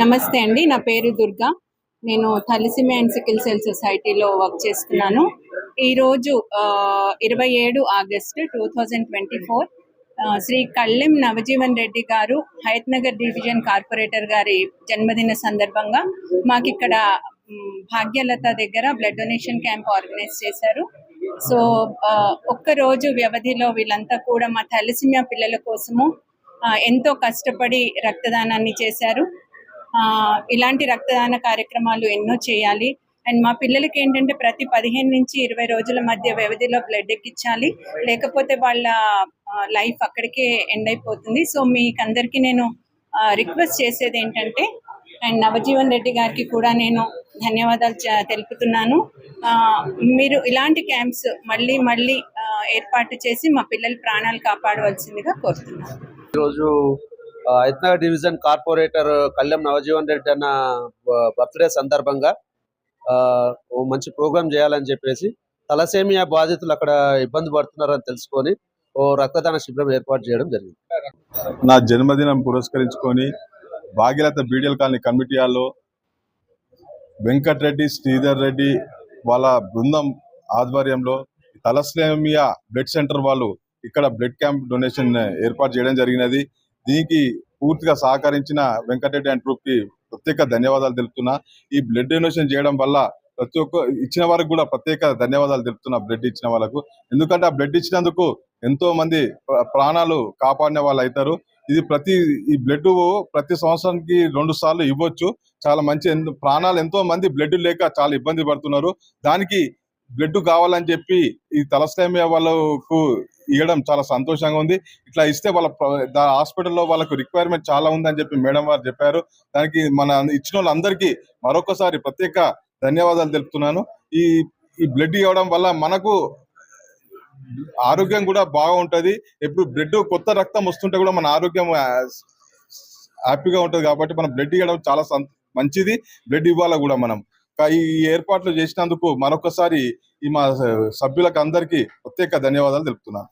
నమస్తే అండి. నా పేరు దుర్గా. నేను థలిసిమి అండ్ సికిల్ సెల్ సొసైటీలో వర్క్ చేస్తున్నాను. ఈరోజు ఇరవై ఏడు August two thousand twenty four Shri Kallem Navajeevan Reddy garu Hayathnagar division corporator గారి జన్మదిన సందర్భంగా మాకు ఇక్కడ భాగ్యలత దగ్గర బ్లడ్ డొనేషన్ క్యాంప్ ఆర్గనైజ్ చేశారు. సో ఒక్కరోజు ఒక్క రోజు వ్యవధిలో వీళ్ళంతా కూడా మా థాలసీమియా పిల్లల కోసము ఎంతో కష్టపడి రక్తదానాన్ని చేశారు. ఇలాంటి రక్తదాన కార్యక్రమాలు ఎన్నో చేయాలి. అండ్ మా పిల్లలకి ఏంటంటే ప్రతి పదిహేను నుంచి ఇరవై రోజుల మధ్య వ్యవధిలో బ్లడ్ ఎక్కించాలి. లేకపోతే వాళ్ళ లైఫ్ అక్కడికే ఎండ్ అయిపోతుంది. సో మీకు అందరికీ నేను రిక్వెస్ట్ చేసేది ఏంటంటే అండ్ నవజీవన్ రెడ్డి గారికి కూడా నేను ధన్యవాదాలు తెలుపుతున్నాను. మీరు ఇలాంటి క్యాంప్స్ మళ్ళీ మళ్ళీ ఏర్పాటు చేసి మా పిల్లల ప్రాణాలు కాపాడవలసిందిగా కోరుతున్నాను. ఈరోజు ఆ, డివిజన్ కార్పొరేటర్ కళ్యాణ్ నవజీవన్ రెడ్డి అన్న బర్త్డే సందర్భంగా ఆ, ఓ మంచి ప్రోగ్రామ్ చేయాలని చెప్పేసి తలసేమియా బాధితులు అక్కడ ఇబ్బంది పడుతున్నారని తెలుసుకొని ఓ రక్తదాన శిబిరం ఏర్పాటు చేయడం జరిగింది. నా జన్మదినం పురస్కరించుకొని భాగ్యలత బీడియల్ కాలనీ కమిటీ హాల్లో వెంకటరెడ్డి శ్రీధర్ రెడ్డి వాళ్ళ బృందం ఆధ్వర్యంలో తలస్లేమియా బ్లడ్ సెంటర్ వాళ్ళు ఇక్కడ బ్లడ్ క్యాంప్ డొనేషన్ ఏర్పాటు చేయడం జరిగినది. దీనికి పూర్తిగా సహకరించిన వెంకటరెడ్డి అండ్ గ్రూప్కి ప్రత్యేక ధన్యవాదాలు తెలుపుతున్నా. ఈ బ్లడ్ డొనేషన్ చేయడం వల్ల ప్రతి ఒక్క ఇచ్చిన వారికి కూడా ప్రత్యేక ధన్యవాదాలు తెలుపుతున్నా బ్లడ్ ఇచ్చిన వాళ్ళకు. ఎందుకంటే ఆ బ్లడ్ ఇచ్చినందుకు ఎంతో మంది ప్రాణాలు కాపాడిన వాళ్ళు అవుతారు. ఇది ప్రతి ఈ బ్లడ్ ప్రతి సంవత్సరానికి రెండు సార్లు ఇవ్వచ్చు. చాలా మంచి ప్రాణాలు ఎంతో మంది బ్లడ్ లేక చాలా ఇబ్బంది పడుతున్నారు. దానికి బ్లడ్ కావాలని చెప్పి ఈ తలస్టైమియా వాళ్ళకు ఇవ్వడం చాలా సంతోషంగా ఉంది. ఇట్లా ఇస్తే వాళ్ళ హాస్పిటల్లో వాళ్ళకు రిక్వైర్మెంట్ చాలా ఉందని చెప్పి మేడం వారు చెప్పారు. దానికి మన ఇచ్చిన వాళ్ళందరికీ మరొకసారి ప్రత్యేక ధన్యవాదాలు తెలుపుతున్నాను. ఈ ఈ బ్లడ్ ఇవ్వడం వల్ల మనకు ఆరోగ్యం కూడా బాగుంటది. ఎప్పుడు బ్లడ్ కొత్త రక్తం వస్తుంటే కూడా మన ఆరోగ్యం హ్యాపీగా ఉంటది కాబట్టి మనం బ్లడ్ ఇవ్వడం చాలా మంచిది. బ్లడ్ ఇవ్వాలి కూడా మనం. ఈ ఏర్పాట్లు చేసినందుకు మరొకసారి ఈ మా సభ్యులకు అందరికీ ప్రత్యేక ధన్యవాదాలు తెలుపుతున్నాను.